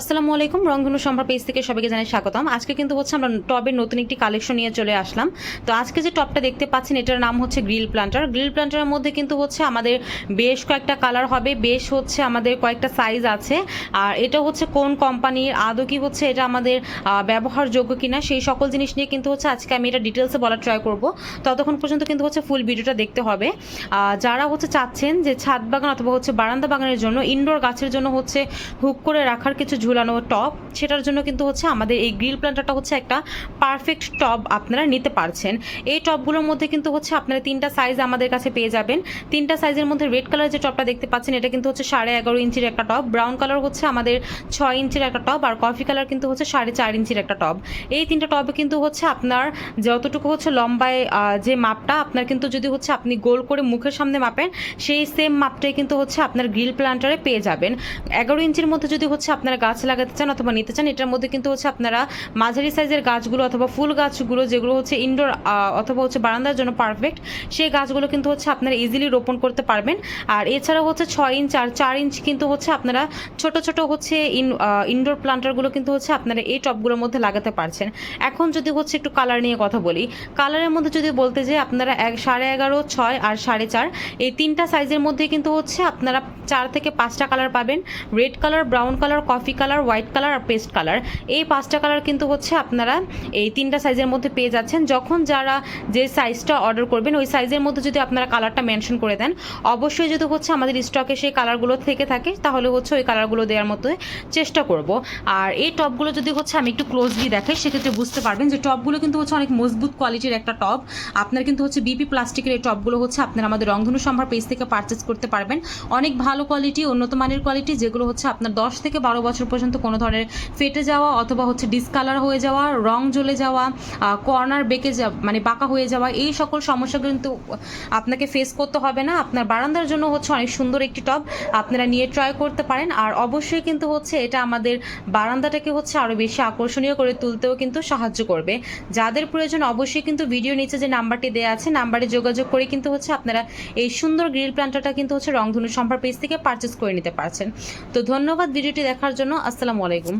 আসসালামু আলাইকুম, রংধনু সম্ভার পেজ থেকে সবাইকে জানাই স্বাগতম। আজকে কিন্তু হচ্ছে আমরা টবের নতুন একটি কালেকশন নিয়ে চলে আসলাম। তো আজকে যে টবটা দেখতে পাচ্ছেন, এটার নাম হচ্ছে গ্রিল প্লান্টার। গ্রিল প্লান্টারের মধ্যে কিন্তু হচ্ছে আমাদের বেশ কয়েকটা কালার হবে, বেশ হচ্ছে আমাদের কয়েকটা সাইজ আছে। আর এটা হচ্ছে কোন কোম্পানির, আদৌ কি হচ্ছে এটা আমাদের ব্যবহারযোগ্য কিনা, সেই সকল জিনিস নিয়ে কিন্তু হচ্ছে আজকে আমি এটা ডিটেলসে বলার ট্রাই করব। ততক্ষণ পর্যন্ত কিন্তু হচ্ছে ফুল ভিডিওটা দেখতে হবে। যারা হচ্ছে চাচ্ছেন যে ছাদ বাগান অথবা হচ্ছে বারান্দা বাগানের জন্য, ইনডোর গাছের জন্য হচ্ছে হুক করে রাখার কিছু ঝুলানো টব সেটার জন্য কিন্তু হচ্ছে আমাদের এই গ্রিল প্ল্যান্টারটা হচ্ছে একটা পারফেক্ট টব আপনারা নিতে পারছেন। এই টবগুলোর মধ্যে কিন্তু হচ্ছে আপনারা তিনটা সাইজ আমাদের কাছে পেয়ে যাবেন। তিনটা সাইজের মধ্যে রেড কালার যে টবটা দেখতে পাচ্ছেন, এটা কিন্তু হচ্ছে সাড়ে এগারো ইঞ্চির একটা টব। ব্রাউন কালার হচ্ছে আমাদের ছয় ইঞ্চির একটা টব আর কফি কালার কিন্তু হচ্ছে সাড়ে চার ইঞ্চির একটা টব। এই তিনটা টবে কিন্তু হচ্ছে আপনার যতটুকু হচ্ছে লম্বায় যে মাপটা আপনার কিন্তু যদি হচ্ছে আপনি গোল করে মুখের সামনে মাপেন, সেই সেম মাপটাই কিন্তু হচ্ছে আপনার গ্রিল প্ল্যান্টারে পেয়ে যাবেন। এগারো ইঞ্চির মধ্যে যদি হচ্ছে আপনারা গাছ লাগাতে চান অথবা নিতে চান, এটার মধ্যে কিন্তু হচ্ছে আপনারা মাঝারি সাইজের গাছগুলো অথবা ফুল গাছগুলো, যেগুলো হচ্ছে ইনডোর অথবা হচ্ছে বারান্দার জন্য পারফেক্ট সেই গাছগুলো কিন্তু হচ্ছে আপনারা ইজিলি রোপণ করতে পারবেন। আর এছাড়াও হচ্ছে ছয় ইঞ্চ আর চার ইঞ্চ কিন্তু হচ্ছে আপনারা ছোট ছোট হচ্ছে ইন ইনডোর প্লান্টারগুলো কিন্তু হচ্ছে আপনারা এই টবগুলোর মধ্যে লাগাতে পারছেন। এখন যদি হচ্ছে একটু কালার নিয়ে কথা বলি কালারের মধ্যে যদি বলতে যে আপনারা এক, সাড়ে এগারো, ছয় আর সাড়ে চার, এই তিনটা সাইজের মধ্যে কিন্তু হচ্ছে আপনারা চার থেকে পাঁচটা কালার পাবেন। Red colour brown colour coffee colour white colour paste colour এই পাঁচটা কালার কিন্তু হচ্ছে আপনারা এই তিনটা সাইজের মধ্যে পেয়ে যাচ্ছেন। যখন যারা যে সাইজটা অর্ডার করবেন, ওই সাইজের মধ্যে যদি আপনারা কালারটা মেনশন করে দেন, অবশ্যই যদি হচ্ছে আমাদের স্টকে সেই কালারগুলো থেকে থাকে, তাহলে হচ্ছে ওই কালারগুলো দেওয়ার মতো চেষ্টা করব। আর এই টপগুলো যদি হচ্ছে আমি একটু ক্লোজলি দেখাই, সেক্ষেত্রে বুঝতে পারবেন যে টপগুলো কিন্তু হচ্ছে অনেক মজবুত কোয়ালিটির একটা টপ আপনার কিন্তু হচ্ছে বিপি প্লাস্টিকের এই টপগুলো হচ্ছে আপনারা আমাদের রংধনু সম্ভার পেজ থেকে পারচেস করতে পারবেন। অনেক ভালো কোয়ালিটি উন্নত মানের কোয়ালিটি যেগুলো হচ্ছে আপনার দশ থেকে বারো বছর পর্যন্ত কোনো ধরনের ফেটে যাওয়া অথবা হচ্ছে ডিসকালার হয়ে যাওয়া, রং জ্বলে যাওয়া কর্নার বেঁকে যা মানে বাঁকা হয়ে যাওয়া, এই সকল সমস্যা কিন্তু আপনাকে ফেস করতে হবে না। আপনার বারান্দার জন্য হচ্ছে অনেক সুন্দর একটি টব আপনারা নিয়ে ট্রাই করতে পারেন। আর অবশ্যই কিন্তু হচ্ছে এটা আমাদের বারান্দাটাকে হচ্ছে আরও বেশি আকর্ষণীয় করে তুলতেও কিন্তু সাহায্য করবে। যাদের প্রয়োজন অবশ্যই কিন্তু ভিডিও নিচে যে নাম্বারটি দেওয়া আছে নাম্বারে যোগাযোগ করে কিন্তু হচ্ছে আপনারা এই সুন্দর গ্রিল প্ল্যান্টারটা কিন্তু হচ্ছে রংধনু সম্ভার পেজ থেকে পারচেস করে নিতে পারছেন। তো ধন্যবাদ ভিডিওটি দেখার জন্য। আসসালামু আলাইকুম।